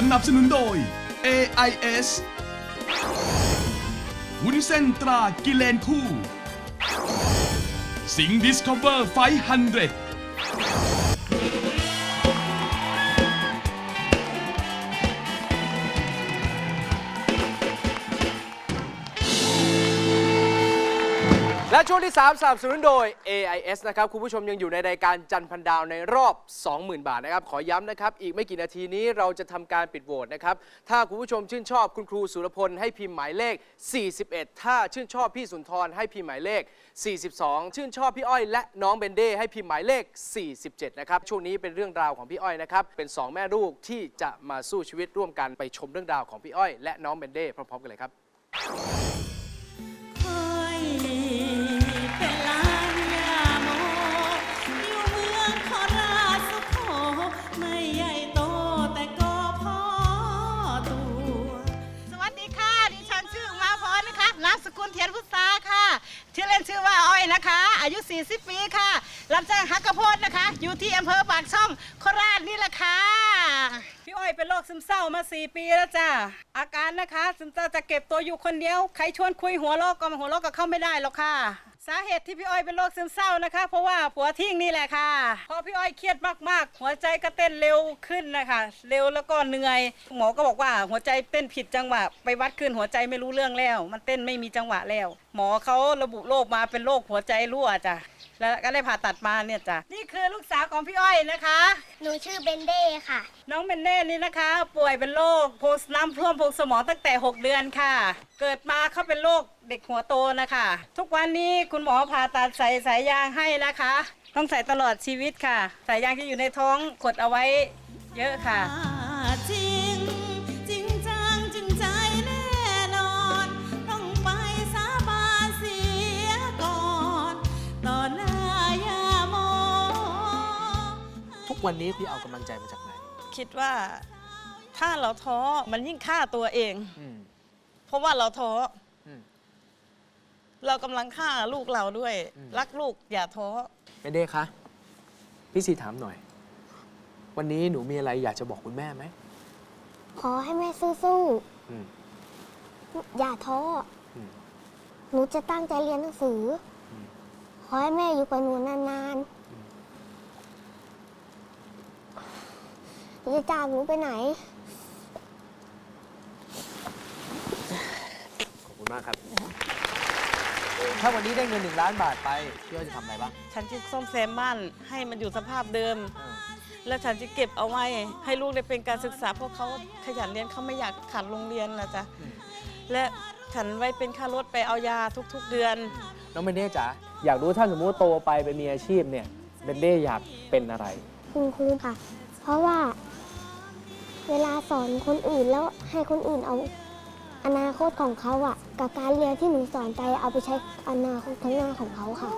สนับสนุนโดย AIS วุ้นเส้นตรากิเลนคู่ สิงดิสคัฟเวอร์ไฟฮันเดร ช่วงที่ 3 สนับสนุนโดย AIS นะครับ คุณผู้ชมยังอยู่ในรายการจันทร์พันดาวในรอบ 20,000 บาทนะครับ ขอย้ำนะครับ อีกไม่กี่นาทีนี้เราจะทำการปิดโหวตนะครับ ถ้าคุณผู้ชมชื่นชอบคุณครูสุรพลให้พิมพ์หมายเลข 41 ถ้าชื่นชอบพี่สุนทรให้พิมพ์หมายเลข 42 ชื่นชอบพี่อ้อย และน้องเบนเด้ให้พิมพ์หมายเลข 47 นะครับ ช่วงนี้เป็นเรื่องราวของพี่อ้อยนะครับ เป็น 2 แม่ลูกที่จะมาสู้ชีวิตร่วมกันไปชมเรื่องราวของพี่อ้อย และน้องเบนเด้พร้อมๆกันเลยครับ อายุ 40 ปีค่ะ รับจ้างฮักกระโพดนะคะ อยู่ที่อำเภอปากช่องโคราชนี่แหละค่ะ พี่อ้อยเป็นโรคซึมเศร้ามา 4 ปีแล้วจ้ะ อาการนะคะซึมเศร้าจะเก็บตัวอยู่คนเดียว ใครชวนคุยหัวโลกก็มาหัวโลกก็เข้าไม่ได้หรอกค่ะ สาเหตุที่พี่อ้อยเป็นโรคซึมเศร้านะคะ เพราะว่าผัวทิ้งนี่แหละค่ะ พอพี่อ้อยเครียดมากๆ หัวใจก็เต้นเร็วขึ้นนะคะเร็วแล้วก็เหนื่อยหมอก็บอกว่าหัวใจเต้นผิดจังหวะ ไปวัดขึ้นหัวใจไม่รู้เรื่องแล้ว มันเต้นไม่มีจังหวะแล้ว หมอเขาระบุโรคมาเป็นโรคหัวใจรั่วจ้ะ แล้วก็ได้ผ่าตัดมาเนี่ยจ้ะนี่คือลูกสาวของพี่อ้อยนะคะ หนูชื่อเบนเด้ค่ะ น้องเบนเน่นี่นะคะ ป่วยเป็นโรคโพสต์น้ำท่วมโพรงสมองตั้งแต่ 6 เดือนค่ะ เกิดมาเขาเป็นโรคเด็กหัวโตนะคะ ทุกวันนี้คุณหมอผ่าตัดใส่สายยางให้นะคะ ต้องใส่ตลอดชีวิตค่ะ สายยางที่อยู่ในท้องกดเอาไว้เยอะค่ะ กวันนี้พี่เอากำลังใจมาจากไหนคิดว่าถ้าเราท้อมันยิ่งฆ่าตัวเอง อืมเพราะว่าเราท้ออมเรากำลังฆ่าลูกเราด้วย อืม รักลูกอย่าท้อเบนเด้คะพี่ซีถามหน่อย วันนี้หนูมีอะไรอยากจะบอกคุณแม่ไหมขอให้แม่สู้อืมๆ อย่าท้ออมหนูจะตั้งใจเรียนหนังสืออม ขอให้แม่อยู่กับหนูนานๆหนู จะจากหนูไปไหน ขอบคุณมากครับ ถ้าวันนี้ได้เงินหนึ่งล้านบาทไปพี่อ้อยจะทำอะไรบ้างฉันจะซ่อมแซมบ้านให้มันอยู่สภาพเดิมเออแล้วฉันจะเก็บเอาไว้ ให้ลูกได้เป็นการศึกษาเพราะเขาขยันเรียนเขาไม่อยากขาดโรงเรียนนะจ๊ะและฉันไว้เป็นค่ารถไปเอายาทุกๆเดือน น้องเบนเด้จ๋าอยากรู้ถ้าสมมติโตไปไปมีอาชีพเนี่ยเบนเด้อยากเป็นอะไร คุณครูค่ะ เพราะว่า เวลาสอนคนอื่นแล้วให้คนอื่นเอาอนาคตของเขาอะกับการเรียนที่หนูสอนไปเอาไปใช้อนาคตข้างหน้าของเขาค่ะ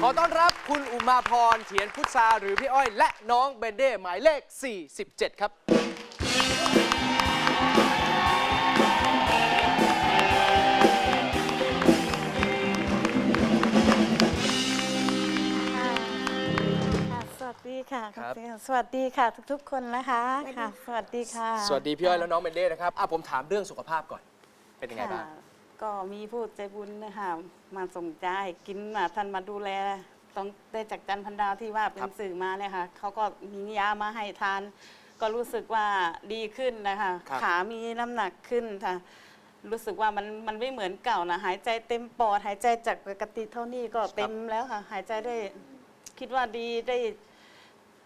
ขอต้อนรับคุณอุมาพรเถียนพุทธาหรือพี่อ้อย และน้องเบนเด้หมายเลข 47 ครับ ดีค่ะครับสวัสดีค่ะ ทุกๆคนนะคะค่ะ สวัสดีค่ะสวัสดีพี่อ้อยและน้องเบนเด้นะครับอะผมถามเรื่องสุขภาพก่อน เป็นยังไงบ้าง ค่ะก็มีผู้ใจบุญนะคะมาส่งใจาให้กินมาท่านมาดูแลต้องได้จากจันทร์พันดาวที่ว่าเป็ครันบสื่อมาเนี่ยค่ะเขาก็มียามาให้ทาน ก็รู้สึกว่าดีขึ้นนะคะ ครับ ขามีน้ำหนักขึ้นค่ะ รู้สึกว่ามันมันไม่เหมือนเก่านะหายใจเต็มปอด หายใจจากปกติเท่านี้ก็เต็มแล้วค่ะ หายใจได้คิดว่าดีได้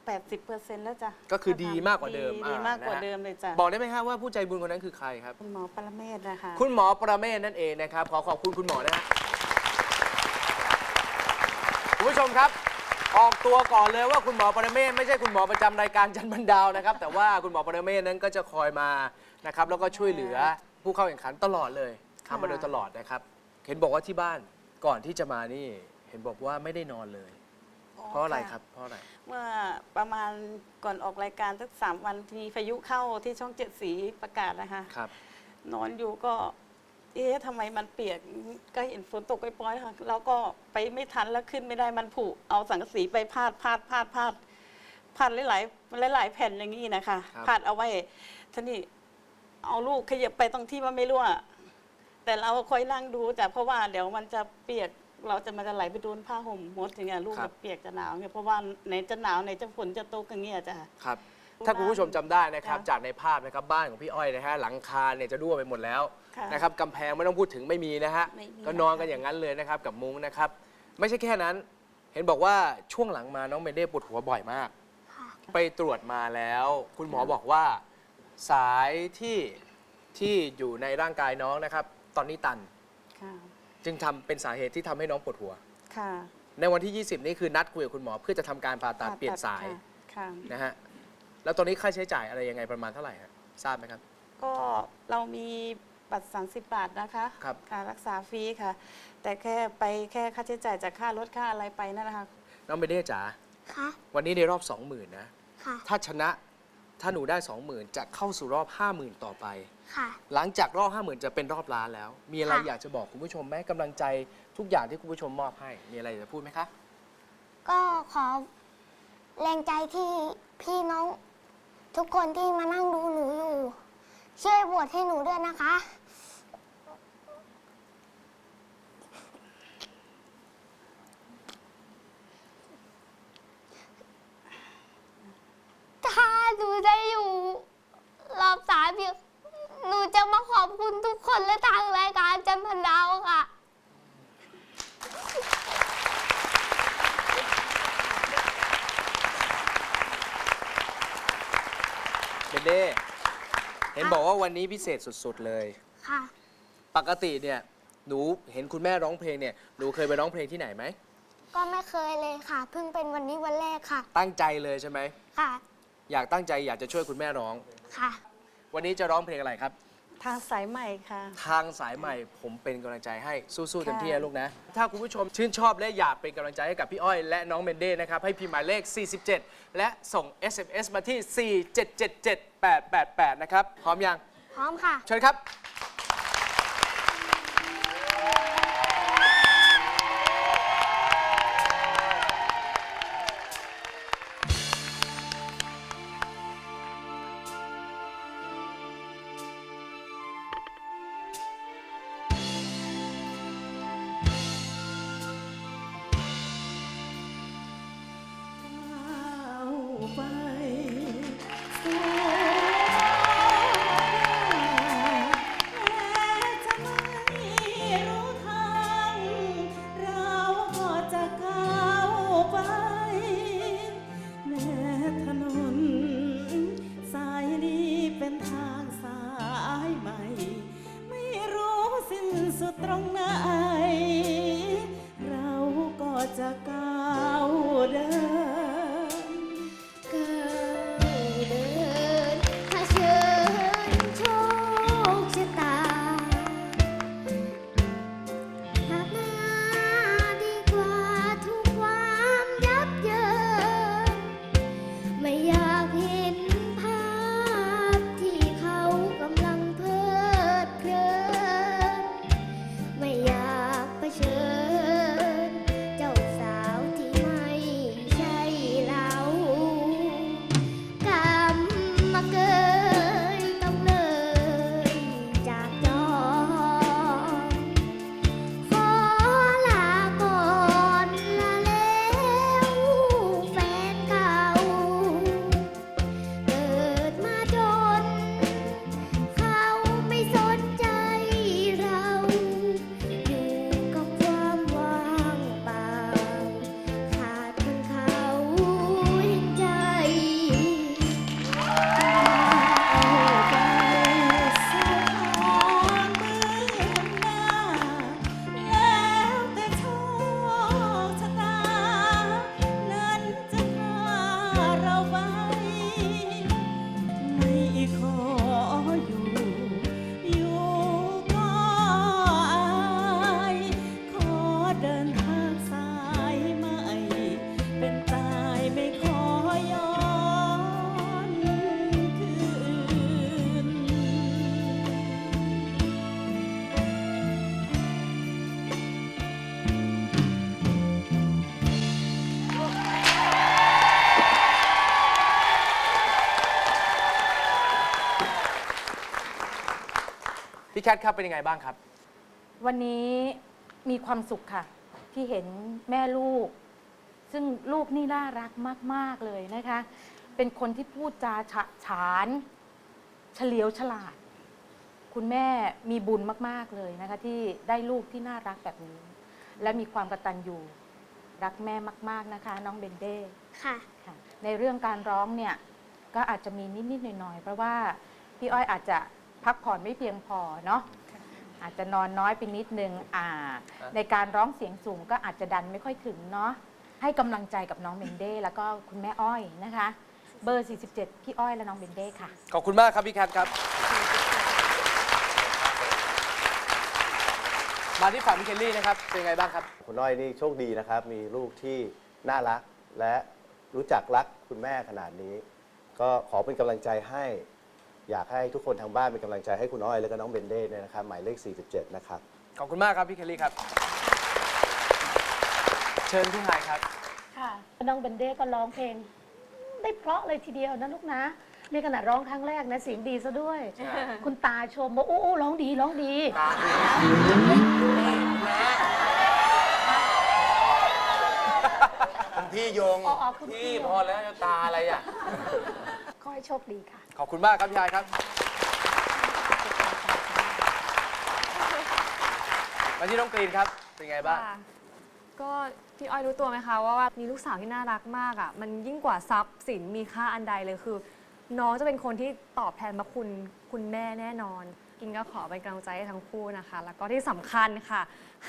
แปดสิบเปอร์เซ็นต์แล้วจ้ะก็คือดีมากกว่าเดิมดีอ่มากกว่านะฮะเดิมเลยจ้ะบอกได้ไหมครับว่าผู้ใจบุญคนนั้นคือใครครับ คุณหมอปรเมศนะคะ คุณหมอประเมศนั่นเองนะครับ ขอขอบคุณคุณหมอนะฮะคุณผู้ชมครับ ออกตัวก่อนเลยว่าคุณหมอประเมศไม่ใช่คุณหมอประจำรายการจันทร์บันดาวนะครับ แต่ว่าคุณหมอประเมศนั้นก็จะคอยมานะครับ แล้วก็ช่วยเหลือผู้เข้าแข่งขันตลอดเลยทำมาโดยตลอดนะครับ เห็นบอกว่าที่บ้านก่อนที่จะมานี่ เห็นบอกว่าไม่ได้นอนเลย เพราะอะไรครับเพราะอะไร เมื่อประมาณก่อนออกรายการสักสามวันมีพายุเข้าที่ช่องเจ็ดสีประกาศนะคะครับ นอนอยู่ก็ เอ๊ะทำไมมันเปียกก็เห็นฝนตกปล่อยๆค่ะเราก็ไปไม่ทันแล้วขึ้นไม่ได้มันผุเอาสังกะสีไปพาดพาดพาดพาดพาดหลายๆหลาย ๆ แผ่นอย่างนี้นะคะครับ พาดเอาไว้ท่านี่เอาลูกขยับไปตรงที่ว่าไม่รั่ว แต่เราคอยนั่งดูจ้ะเพราะว่าเดี๋ยวมันจะเปียก เราจะมันจะไหลไปโดนผ้าห่มมดอย่างเงี้ยลูกจะเปียกจะหนาวเนี่ยเพราะว่าไหนจะหนาวไหนจะฝนจะตกอย่างเงี้ยจ้ะ ครับ ถ้าคุณผู้ชมจำได้นะครับจ้ะจากในภาพนะครับบ้านของพี่อ้อยนะฮะหลังคาเนี่ยจะรั่วไปหมดแล้วค่ะนะครับกำแพงไม่ต้องพูดถึงไม่มีนะฮะไม่มีก็นอนกันค่ะ อย่างนั้นเลยนะครับกับมุ้งนะครับไม่ใช่แค่นั้น เห็นบอกว่าช่วงหลังมาน้องเมเด้ปวดหัวบ่อยมาก ค่ะไปตรวจมาแล้ว คุณหมอบอกว่าสายที่ที่อยู่ในร่างกายน้องนะครับ ตอนนี้ตัน ค่ะ จึงทำเป็นสาเหตุที่ทำให้น้องปวดหัว ค่ะ ในวันที่ 20 นี้คือนัดคุยกับคุณหมอเพื่อจะทำการผ่าตัดเปลี่ยนสายค่ะ นะฮะแล้วตอนนี้ค่าใช้จ่ายอะไรยังไงประมาณเท่าไหร่ฮะทราบไหมครับ ก็เรามีบัตร 30 บาทนะคะครับการรักษาฟรีค่ะ แต่แค่ไปแค่ค่าใช้จ่ายจากค่ารถค่าอะไรไปนั่นนะคะ น้องเบเด้จ๋าค่ะวันนี้ในรอบ 20,000นะค่ะ ถ้าชนะ ถ้าหนูได้ 20,000 จะเข้าสู่รอบ 50,000 ต่อไป ค่ะ หลังจากรอบ 50,000 จะเป็นรอบล้านแล้ว มีอะไรค่ะ อยากจะบอกคุณผู้ชมไหมกำลังใจทุกอย่างที่คุณผู้ชมมอบให้ มีอะไรจะพูดไหมคะ ก็ขอแรงใจที่พี่น้อง ทุกคนที่มานั่งดูหนูอยู่ ช่วยโหวตให้หนูด้วยนะคะ ถ้าหนูได้อยู่รอบสามอีกหนูจะมาขอบคุณทุกคนและทางรายการจันทร์พันดาวค่ะ เบเด้เห็นบอก ว่าวันนี้พิเศษสุดๆเลย ค่ะ ปกติเนี่ยหนูเห็นคุณแม่ร้องเพลงเนี่ยหนูเคยไปร้องเพลงที่ไหนไหม ก็ไม่เคยเลยค่ะ เพิ่งเป็นวันนี้วันแรกค่ะ ตั้งใจเลยใช่ไหม ค่ะ อยากตั้งใจอยากจะช่วยคุณแม่ร้อง ค่ะ วันนี้จะร้องเพลงอะไรครับ ทางสายใหม่ค่ะ ทางสายใหม่ผมเป็นกำลังใจให้สู้ๆเต็มที่ค่ะนะลูกนะ ถ้าคุณผู้ชมชื่นชอบและอยากเป็นกำลังใจให้กับพี่อ้อย และน้องเมนเด้นะครับ ให้พิมพ์หมายเลข 47 และส่ง SMS มาที่ 4777888 นะครับ พร้อมยัง พร้อมค่ะ เชิญครับ คทครับเป็นยังไงบ้างครับ วันนี้มีความสุขค่ะ ที่เห็นแม่ลูก ซึ่งลูกนี่น่ารักมาก ๆ เลยนะคะ เป็นคนที่พูดจาฉะฉาน เฉลียวฉลาด คุณแม่มีบุญมาก ๆ เลยนะคะ ที่ได้ลูกที่น่ารักแบบนี้ และมีความกตัญญูรักแม่มาก ๆนะคะ น้องเบนเด้ค่ะ ค่ะในเรื่องการร้องเนี่ยก็อาจจะมีนิด ๆ หน่อย ๆ เพราะว่าพี่อ้อยอาจจะ พักผ่อนไม่เพียงพอเนาะอาจจะนอนน้อยไปนิดนึงอ่า ในการร้องเสียงสูงก็อาจจะดันไม่ค่อยถึงเนาะให้กำลังใจกับน้องเบนเด้แล้วก็คุณแม่อ้อยนะคะ เบอร์ 47 พี่อ้อยและน้องเบนเด้ค่ะ ขอบคุณมากครับพี่แคทครับ มาที่ฝั่งพี่เคลลี่นะครับ เป็นยังไงบ้างครับ คุณน้อยนี่โชคดีนะครับ มีลูกที่น่ารักและรู้จักรักคุณแม่ขนาดนี้ ก็ขอเป็นกำลังใจให้ อยากให้ทุกคนทางบ้านเป็นกำลังใจให้คุณอ้อยและก็น้องเบนเด้เนี่ยนะครับหมายเลข 47 นะครับ ขอบคุณมากครับพี่เคลลี่ครับ เชิญพี่ไฮายครับ ค่ะน้องเบนเด้ก็ร้องเพลง ได้เพราะเลยทีเดียวนะลูกนะในขณะร้องครั้งแรกนะเสียงดีซะด้วยคุณตาชมว่าโอ้โอ้ร้องดีร้องดี พี่ยงอ๋ออ๋อคุณพี่พอแล้วจะตาอะไรอะข อให้โชคดีค่ะ ขอบคุณมากครับพี่ไฮายครับมาที่น้องกรีนครับ เป็นยังไงบ้าง ค่ะก็พี่อ้อยรู้ตัวไหมคะว่าว่ามีลูกสาวที่น่ารักมากอะ่ะมันยิ่งกว่าทรัพย์สินมีค่าอันใดเลยคือ น้องจะเป็นคนที่ตอบแทนมาคุณคุณแม่แน่นอน กินก็ขอเป็นกำลังใจให้ทั้งคู่นะคะ แล้วก็ที่สำคัญค่ะ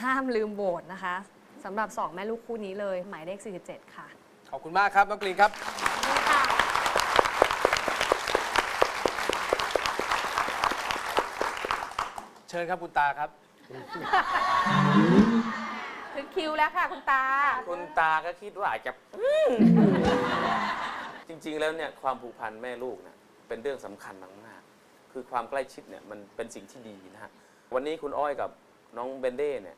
ห้ามลืมโบสนะคะสำหรับสองแม่ลูกคู่นี้เลย หมายเลข 47 ค่ะ ขอบคุณมากครับน้องกรีนครับ เชิญครับคุณตาครับ ถึงคิวแล้วค่ะคุณตา คุณตาก็คิดว่าอาจจะจริงๆแล้วเนี่ยความผูกพันแม่ลูกเนี่ยเป็นเรื่องสำคัญมากๆคือความใกล้ชิดเนี่ยมันเป็นสิ่งที่ดีนะฮะวันนี้คุณอ้อยกับน้องเบนเด้เนี่ย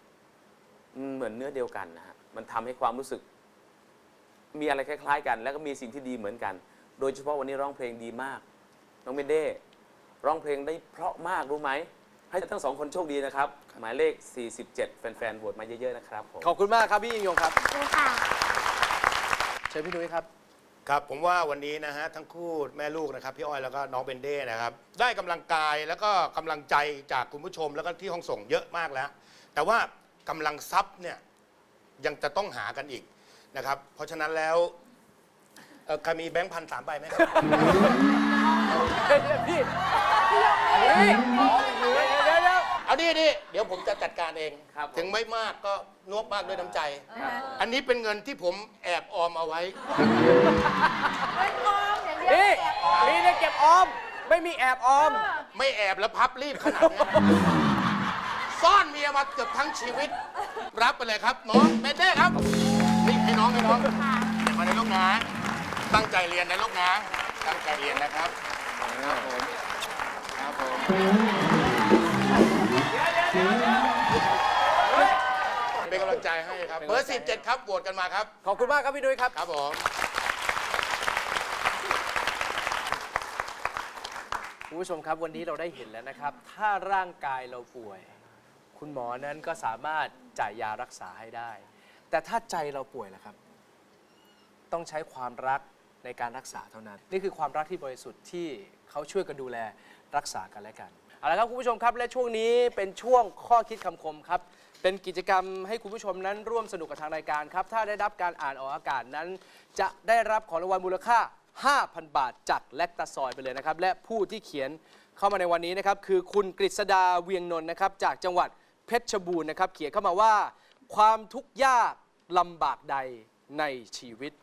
มันเหมือนเนื้อเดียวกันนะฮะมันทำให้ความรู้สึก มีอะไรคล้ายๆกัน แล้วก็มีสิ่งที่ดีเหมือนกัน โดยเฉพาะวันนี้ร้องเพลงดีมาก น้องเบนเด้ร้องเพลงได้เพราะมากรู้ไหม ให้ทั้งสองคนโชคดีนะครับ หมายเลข 47 แฟนๆโหวตมาเยอะ ๆ นะครับผม ขอบคุณมากครับพี่ยิ่งยงครับค่ะ เชิญพี่นุ้ยครับ ครับผมว่าวันนี้นะฮะทั้งคู่แม่ลูกนะครับพี่อ้อยแล้วก็น้องเบนเด้นะครับ ได้กำลังกายแล้วก็กำลังใจจากคุณผู้ชมแล้วก็ที่ห้องส่งเยอะมากแล้ว แต่ว่ากำลังทรัพย์เนี่ยยังจะต้องหากันอีกนะครับ เพราะฉะนั้นแล้วเอ่อใครมีแบงค์พันสามใบไหมครับ พี่เฮ้ยเดี๋ยวเดี๋ยวเดี๋ยวเอาดิดิเดี๋ยวผมจะจัดการเอง ครับผม ถึงไม่มากก็นวบมากด้วยน้ำใจ อันนี้เป็นเงินที่ผมแอบออมเอาไว้นี่มีแต่เก็บออม ไม่มีแอบออม ไม่แอบแล้วพับรีบขนาดนี้ ซ่อนเมียมาเกือบทั้งชีวิต รับไปเลยครับ น้องเบนเด้ครับ นี่ให้น้องให้น้องเดี๋ยวมาในลูกนะ ตั้งใจเรียนนะลูกนะ ตั้งใจเรียนนะครับ ครับผม ครับผม ใจให้ครับเบอร์17ครับโหวตกันมาครับ ขอบคุณมากครับพี่นุ้ยครับ ครับผมคุณผู้ชมครับวันนี้เราได้เห็นแล้วนะครับ ถ้าร่างกายเราป่วย คุณหมอนั้นก็สามารถจ่ายยารักษาให้ได้ แต่ถ้าใจเราป่วยล่ะครับ ต้องใช้ความรักในการรักษาเท่านั้น นี่คือความรักที่บริสุทธิ์ที่เขาช่วยกันดูแลรักษากันและกันเอาละครับคุณผู้ชมครับและช่วงนี้เป็นช่วงข้อคิดคำคมครับ เป็นกิจกรรมให้คุณผู้ชมนั้นร่วมสนุกกับทางรายการครับ ถ้าได้รับการอ่านออกอากาศนั้น จะได้รับของรางวัลมูลค่า 5,000 บาทจากแลคตาซอยไปเลยนะครับ และผู้ที่เขียนเข้ามาในวันนี้นะครับ คือคุณกฤษดาเวียงนนท์นะครับ จากจังหวัดเพชรบูรณ์นะครับ เขียนเข้ามาว่า ความทุกข์ยากลำบากใดในชีวิต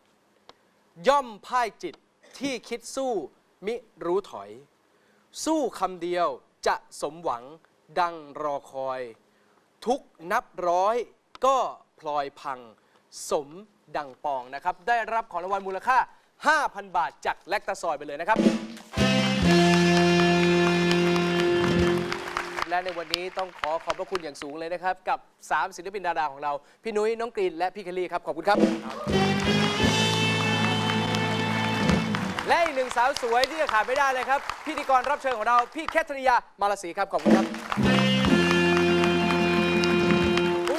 ย่อมพ่ายจิตที่คิดสู้มิรู้ถอย สู้คำเดียวจะสมหวังดังรอคอย ทุกนับร้อยก็พลอยพังสมดังปองนะครับ ได้รับของรางวัลมูลค่า 5,000 บาทจากแลคตาซอยไปเลยนะครับ และในวันนี้ต้องขอขอบพระคุณอย่างสูงเลยนะครับ กับ 3 ศิลปินดาราของเรา พี่นุ้ยน้องกรีน และพี่เคลลี่ครับ ขอบคุณครับ และอีกหนึ่งสาวสวยที่จะขาดไม่ได้เลยครับ พิธีกรรับเชิญของเราพี่แคทริยามาลาสีครับ ขอบคุณครับ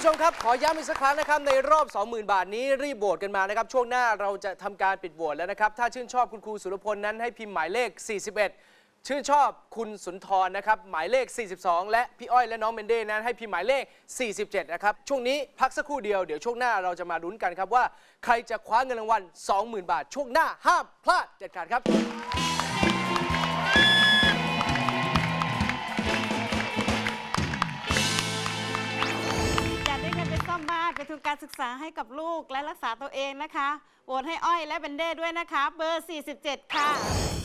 ครับ ขอย้ำอีกสักครั้งนะครับ ในรอบ 20,000 บาทนี้รีบโหวตกันมานะครับ ช่วงหน้าเราจะทำการปิดโหวตแล้วนะครับ ถ้าชื่นชอบคุณครูสุรพลนั้นให้พิมพ์หมายเลข 41 ชื่นชอบคุณสุนทรนะครับ หมายเลข 42 และพี่อ้อยและน้องเมนเด้นั้นให้พิมพ์หมายเลข 47 นะครับ ช่วงนี้พักสักครู่เดียวเดี๋ยวช่วงหน้าเราจะมาลุ้นกันครับว่าใครจะคว้าเงินรางวัล 20,000 บาท ช่วงหน้าห้ามพลาดเด็ดขาดครับากได้เป็นทุนการศึกษาให้กับลูกและรักษาตัวเองนะคะโหวตให้อ้อยและเบนเด้ด้วยนะคะ เบอร์ 47 ค่ะ